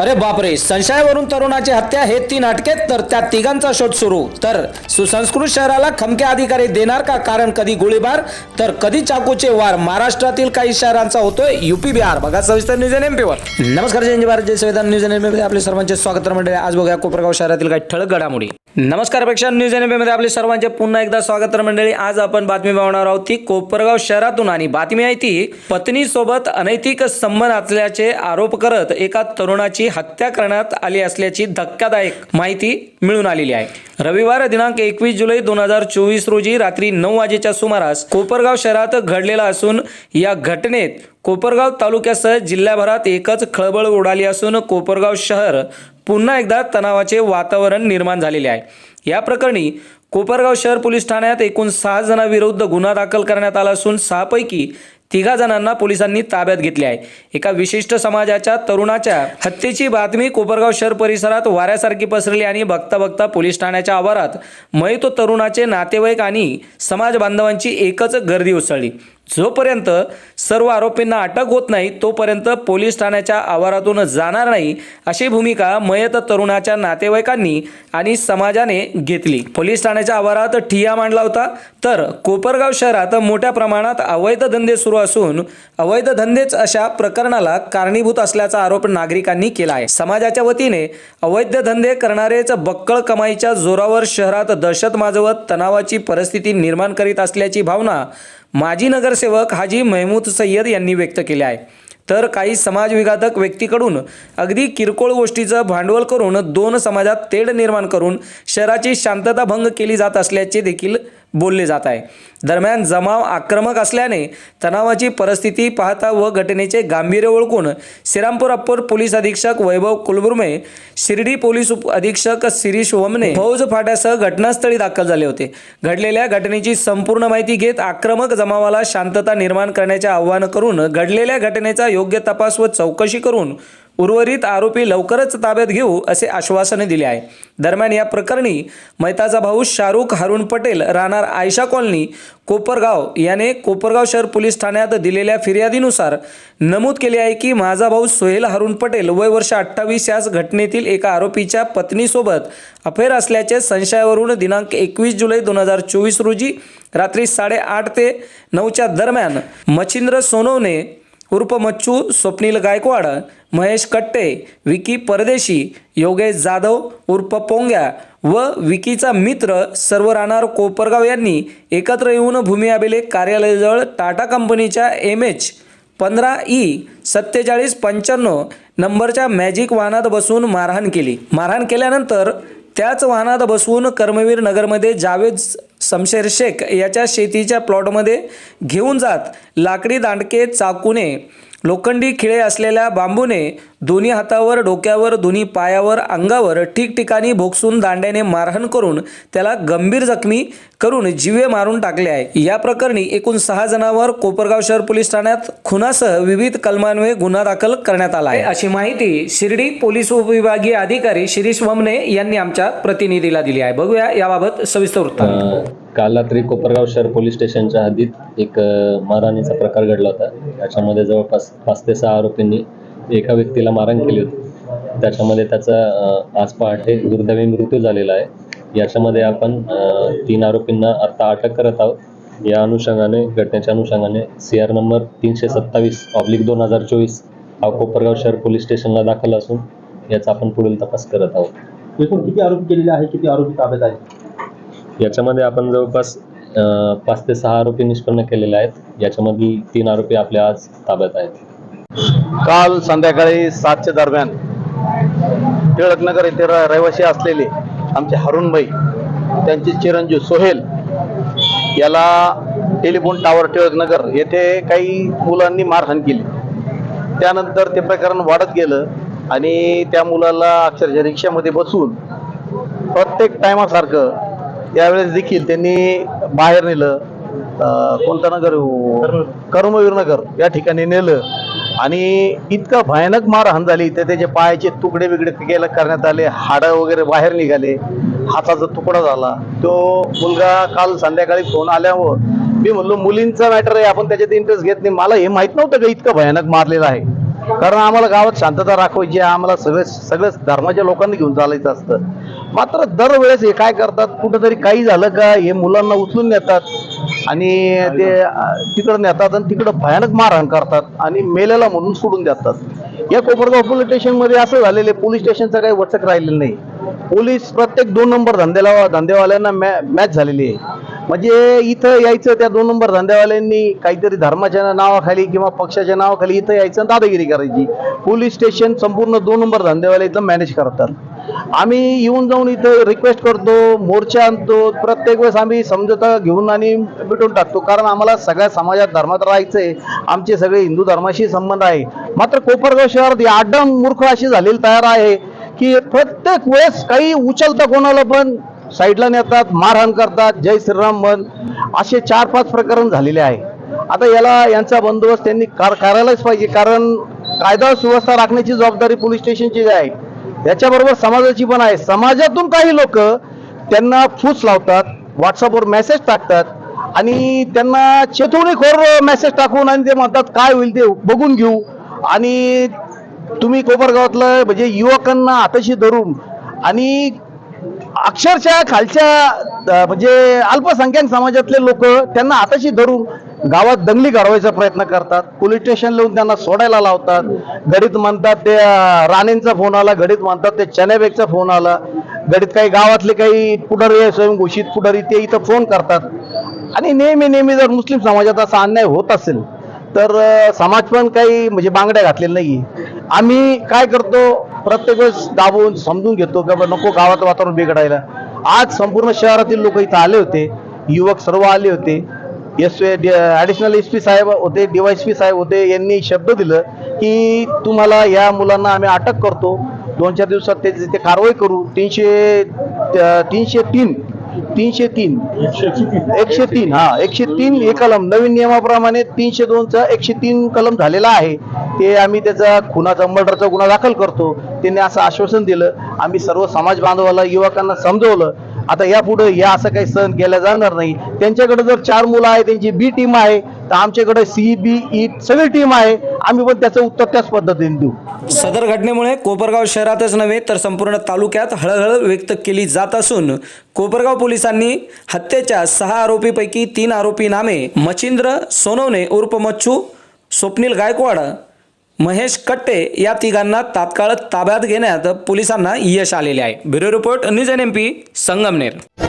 अरे बापरे संशयावरून तरुणाची हत्या हे तीन अटकेत तर त्या तिघांचा शोध सुरू. तर सुसंस्कृत शहराला खमके अधिकारी देणार का? कारण कधी गोळीबार तर कधी चाकूचे वार. महाराष्ट्रातील काही शहरांचा होतोय युपी बिहार. बघा सविस्तर न्यूज एन एमपीवर नमस्कार जय भारत जय संविधान न्यूज एन एमपी आपले सर्वांचे स्वागत मंडळी. आज बघूया कोपरगाव शहरातील काही ठळक घडामोडी. नमस्कारपेक्षा न्यूज एनमध्ये आपले सर्वांचे पुन्हा एकदा स्वागत मंडळी आज आपण बातमी पाहणार आहोत ती कोपरगाव शहरातून आणि बातमी आहे ती पत्नीसोबत अनैतिक संबंध असल्याचे आरोप करत एका तरुणाची हत्या करण्यात आली असल्याची धक्कादायक माहिती मिळून आलेली आहे. रविवार दिनांक एकवीस जुलै दोन हजार चोवीस रोजी रात्री नऊ वाजेच्या सुमारास कोपरगाव शहरात घडलेला असून या घटनेत कोपरगाव तालुक्यासह जिल्ह्याभरात एकच खळबळ उडाली असून कोपरगाव शहर पुन्हा एकदा तणावाचे वातावरण निर्माण झालेले आहे. या प्रकरणी कोपरगाव शहर पोलीस ठाण्यात एकूण सहा जणांविरुद्ध गुन्हा दाखल करण्यात आला असून सहापैकी तिघा जणांना पोलिसांनी ताब्यात घेतले आहे. एका विशिष्ट समाजाच्या तरुणाच्या हत्येची बातमी कोपरगाव शहर परिसरात वाऱ्यासारखी पसरली आणि बघता बघता पोलीस ठाण्याच्या आवारात मयत तरुणाचे नातेवाईक आणि समाज बांधवांची एकच गर्दी उसळली. जोपर्यंत सर्व आरोपींना अटक होत नाही तोपर्यंत पोलीस ठाण्याच्या आवारातून जाणार नाही अशी भूमिका मयत तरुणाच्या नातेवाईकांनी आणि समाजाने घेतली. पोलीस ठाण्याच्या आवारात ठिया मांडला होता. तर कोपरगाव शहरात मोठ्या प्रमाणात अवैध धंदे सुरू असून अवैध धंदेच अशा प्रकरणाला कारणीभूत असल्याचा आरोप नागरिकांनी केला आहे. समाजाच्या वतीने अवैध धंदे करणारेच बक्कळ कमाईच्या जोरावर शहरात दहशत माजवत तणावाची परिस्थिती निर्माण करीत असल्याची भावना माजी नगरसेवक हाजी महमूद सय्यद यांनी व्यक्त केले आहे. तर काही समाजविघातक व्यक्तीकडून अगदी किरकोळ गोष्टीचं भांडवल करून दोन समाजात तेढ निर्माण करून शहराची शांतता भंग केली जात असल्याचे देखील बोलले जात आहे. दरम्यान जमाव आक्रमक असल्याने तणावाची परिस्थिती पाहता व घटनेचे गांभीर्य ओळखून श्रीरामपूर अप्पर पोलीस अधीक्षक वैभव कुलबुर्मे शिर्डी पोलीस उप अधीक्षक शिरीष वमने फौज फाट्यासह घटनास्थळी दाखल झाले होते. घडलेल्या घटनेची संपूर्ण माहिती घेत आक्रमक जमावाला शांतता निर्माण करण्याचे आवाहन करून घडलेल्या घटनेचा योग्य तपास व चौकशी करून उर्वरित आरोपी लवकरच ताब्यात घेऊ असे आश्वासन दिले आहे. दरम्यान या प्रकरणी मैताचा भाऊ शाहरुख हरुण पटेल राहणार आयशा कॉलनी कोपरगाव याने कोपरगाव शहर पोलीस ठाण्यात दिलेल्या फिर्यादीनुसार नमूद केले आहे की माझा भाऊ सोहेल हरुण पटेल वय वर्ष अठ्ठावीस याच घटनेतील एका आरोपीच्या पत्नीसोबत अफेअर असल्याचे संशयावरून दिनांक एकवीस जुलै दोन हजार चोवीस रोजी रात्री साडेआठ ते नऊच्या दरम्यान मच्छिंद्र सोनवणे उर्फ मच्छू स्वप्नील गायकवाड महेश कट्टे विकी परदेशी योगेश जाधव उर्फ पोंग्या व विकीचा मित्र सर्व राहणार कोपरगाव यांनी एकत्र येऊन भूमी अभिलेख कार्यालयाजवळ टाटा कंपनीच्या एम एच पंधरा ई सत्तेचाळीस पंच्याण्णव नंबरच्या मॅजिक वाहनात बसून मारहाण केली. मारहाण केल्यानंतर त्याच वाहनात बसवून कर्मवीर नगरमध्ये जावेद शमशेर शेख याच्या शेतीच्या प्लॉटमध्ये घेऊन जात लाकडी दांडके चाकूने लोखंडी खिळे असलेल्या बांबूने दोन्ही हातावर डोक्यावर दोन्ही पायावर अंगावर ठिकठिकाणी भोगसून दांड्याने मारहाण करून त्याला गंभीर जखमी करून जीवे मारून टाकले आहे. या प्रकरणी एकूण सहा जणांवर कोपरगाव शहर पोलीस ठाण्यात खुनासह विविध कलमान्वये गुन्हा दाखल करण्यात आला आहे. अशी माहिती शिर्डी पोलीस उपविभागीय अधिकारी शिरीष वमने यांनी आमच्या प्रतिनिधीला दिली आहे. बघूया याबाबत सविस्तर वृत्तांत. काल रात्री कोपरगाव शहर पोलीस स्टेशनच्या हद्दीत एक मारहाणीचा प्रकार घडला होता. त्याच्यामध्ये जवळपास पाच ते सहा आरोपींनी एका व्यक्तीला मारहाण केली होती. त्याच्यामध्ये त्याचा आज पहाटे दुर्दैवी मृत्यू झालेला आहे. याच्यामध्ये आपण तीन आरोपींना आता अटक करत आहोत. या अनुषंगाने घटनेच्या अनुषंगाने सी आर नंबर तीनशे सत्तावीस ऑब्लिक दोन हजार चोवीस हा कोपरगाव शहर पोलीस स्टेशनला दाखल असून याचा आपण पुढील तपास करत आहोत. एकूण किती आरोपी केलेले आहे? किती आरोपी ताब्यात आहेत? याच्यामध्ये आपण जवळपास पाच ते सहा आरोपी निष्पन्न केलेले आहेत. याच्यामधील तीन आरोपी आपल्या आज ताब्यात आहेत. काल संध्याकाळी सातच्या दरम्यान टिळकनगर येथे र- रहिवासी असलेले आमचे हरुणभाई त्यांचे चिरंजीव सोहेल याला टेलिफोन टावर टिळकनगर येथे काही मुलांनी मारहाण केली. त्यानंतर ते प्रकरण वाढत गेलं आणि त्या मुलाला अक्षरशः रिक्षामध्ये बसून प्रत्येक टायमासारखं त्यावेळेस देखील त्यांनी बाहेर नेलं कोणता नगर? हो? कर्मवीर नगर या ठिकाणी नेलं. आणि इतका भयानक मारहाण झाली. तर त्याचे पायाचे तुकडे बिकडे केलं करण्यात आले. हाडं वगैरे बाहेर निघाले. हाताचा तुकडा झाला. तो मुलगा काल संध्याकाळी फोन आल्यावर मी म्हणलो मुलींचा मॅटर आहे. आपण त्याच्यात इंटरेस्ट घेत नाही. मला हे माहीत नव्हतं का इतकं भयानक मारलेलं आहे? कारण आम्हाला गावात शांतता राखवायची आम्हाला सगळे सगळ्याच धर्माच्या लोकांनी घेऊन चालायचं असतं. मात्र दरवेळेस हे काय करतात? कुठंतरी काही झालं का? हे मुलांना उचलून नेतात आणि ते तिकडं नेतात आणि तिकडं भयानक मारहाण करतात आणि मेलेला म्हणून सोडून देतात. या कोपरगाव पोलीस स्टेशनमध्ये असं झालेलं आहे पोलीस स्टेशनचं काही वचक राहिलेलं नाही. पोलीस प्रत्येक दोन नंबर धंद्याला धंदेवाल्यांना मॅ मॅच झालेली आहे. म्हणजे इथं यायचं त्या दोन नंबर धंदेवाल्यांनी काहीतरी धर्माच्या नावाखाली किंवा पक्षाच्या नावाखाली इथं यायचं आणि दादागिरी करायची. पोलीस स्टेशन संपूर्ण दोन नंबर धंदेवाले इथं मॅनेज करतात. आम्ही येऊन जाऊन इथं रिक्वेस्ट करतो मोर्चा आणतो. प्रत्येक वेळेस आम्ही समजता घेऊन आणि मिटून टाकतो. कारण आम्हाला सगळ्या समाजात धर्मात राहायचंय. आमचे सगळे हिंदू धर्माशी संबंध आहे. मात्र कोपरगाव शहरात ही आडम मूर्ख अशी झालेली तयार आहे की प्रत्येक वेळेस काही उचलता कोणाला पण साईडला नेतात मारहाण करतात जय श्रीराम म्हण असे चार पाच प्रकरण झालेले आहे. आता याला यांचा बंदोबस्त त्यांनी कार- करायलाच पाहिजे. कारण कायदा सुव्यवस्था राखण्याची जबाबदारी पोलीस स्टेशनची आहे याच्याबरोबर समाजाची पण आहे. समाजातून काही लोक त्यांना फूस लावतात व्हॉट्सअपवर मेसेज टाकतात आणि त्यांना चेतवणीखोर मेसेज टाकून आणि ते म्हणतात काय होईल ते बघून घेऊ. आणि तुम्ही कोपरगावातलं म्हणजे युवकांना हाताशी धरून आणि अक्षरशः खालच्या म्हणजे अल्पसंख्याक समाजातले लोक त्यांना हाताशी धरून गावात दंगली घडवायचा प्रयत्न करतात. पोलीस स्टेशन लावून त्यांना सोडायला लावतात. घडीत म्हणतात ते राणेंचा फोन आला घडीत म्हणतात ते चण्याबेगचा फोन आला. घडीत काही गावातले काही पुढारी स्वयंघोषित पुढारी ते इथं फोन करतात. आणि नेहमी नेहमी जर मुस्लिम समाजात असा अन्याय होत असेल तर समाज पण काही म्हणजे बांगड्या घातलेल्या नाही आम्ही काय करतो? प्रत्येक वेळेस दाबून समजून घेतो की बाबा नको गावात वातावरण बिघडायला. आज संपूर्ण शहरातील लोक इथं आले होते. युवक सर्व आले होते. एस ॲडिशनल एस पी साहेब होते डीवायस साहेब होते यांनी शब्द दिलं की तुम्हाला या मुलांना आम्ही अटक करतो. दोन चार दिवसात ते ते कारवाई करू. तीनशे तीनशे तीन तीनशे तीन. एकशे तीन हा. एकशे तीन हे कलम. नवीन नियमाप्रमाणे तीनशे दोनचा एकशे तीन कलम झालेला आहे. ते आम्ही त्याचा खुनाचा मर्डरचा गुन्हा दाखल करतो. त्यांनी असं आश्वासन दिलं. आम्ही सर्व समाज बांधवाला युवकांना समजवलं. आता यापुढे या असं काही सहन केलं जाणार नाही. त्यांच्याकडे जर चार मुलं आहे त्यांची बी टीम आहे तर आमच्याकडे सी बी ई सगळी टीम आहे. आम्ही पण त्याचं उत्तर त्याच पद्धतीने देऊ. सदर घटनेमुळे कोपरगाव शहरातच नव्हे तर संपूर्ण तालुक्यात हळहळ व्यक्त केली जात असून कोपरगाव पोलिसांनी हत्येच्या सहा आरोपीपैकी तीन आरोपी नामे मच्छिंद्र सोनवणे उर्फ मच्छू स्वप्नील गायकवाड महेश कट्टे या तिघांना तात्काळ ताब्यात घेण्यात पोलिसांना यश आलेले आहे. Bureau report news N M P Sangamner.